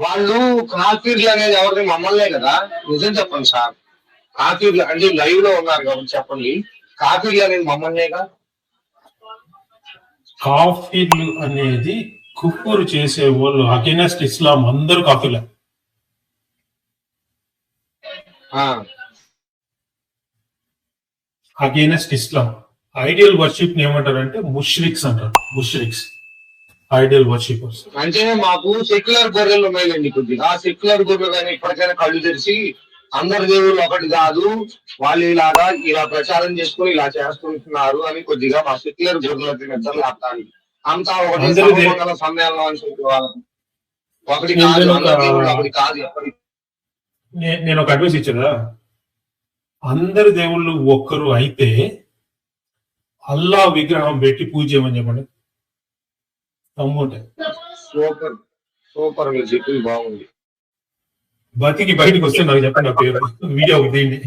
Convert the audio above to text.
వాళ్ళు కాఫీర్లు అనేది ఎవరిని మమ్మల్నే కదా. నిజం చెప్పండి సార్. కాఫీర్లు అంటే లైవ్లో ఉన్నారు కాబట్టి చెప్పండి. కాఫీర్లు అనేది మమ్మల్నేగా కాఫీలు అనేది కుప్పూరు చేసే వాళ్ళు అగెనెస్ట్ ఇస్లాం అందరూ కాఫీలే. అగెనెస్ట్ ఇస్లాం. ఐడియల్ వర్షిప్ ఏమంటారంటే ముష్రిక్స్ అంటారు. ముష్రిక్స్. ఐడియల్ వర్షిపర్స్ అంటే మాకు సెక్యులర్ గొర్రెలు ఉన్నాయండి కొద్దిగా ఆ సెక్యులర్ గొర్రెలు కానీ ఇప్పటికైనా కళ్ళు తెరిచి అందరి దేవుళ్ళు ఒకటి కాదు వాళ్ళు ఇలాగా ఇలా ప్రచారం చేసుకుని ఇలా చేస్తుంటున్నారు అని కొద్దిగా మా సెక్యులర్ గొర్రెలకి నిద్ర లాపాలి అంతా ఒకటి సమ్మేళనం అని చెప్పేవాళ్ళం ఒకటి కాదు ఒకటి కాదు ఎప్పటికీ నేను ఒక అడ్వైస్ ఇచ్చదా అందరి దేవుళ్ళు ఒక్కరు అయితే అల్లా విగ్రహం పెట్టి పూజ చేయమని చెప్పండి. తమ్ముంటే సూపర్ సూపర్ చెప్పింది బాగుంది. బతికి బయటకు వస్తే నాకు చెప్పండి నా పేరు. వీడియో దీన్ని